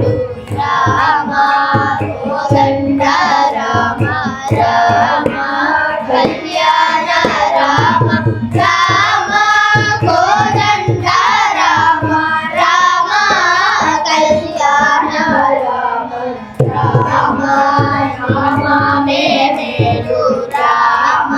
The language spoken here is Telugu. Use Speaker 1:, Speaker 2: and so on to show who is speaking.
Speaker 1: రామ కోదండ రామ రామ కళ్యాణ రామ రామ కోదండ రామ రామ కళ్యాణ రామ రామ రామ మే మేలు రామ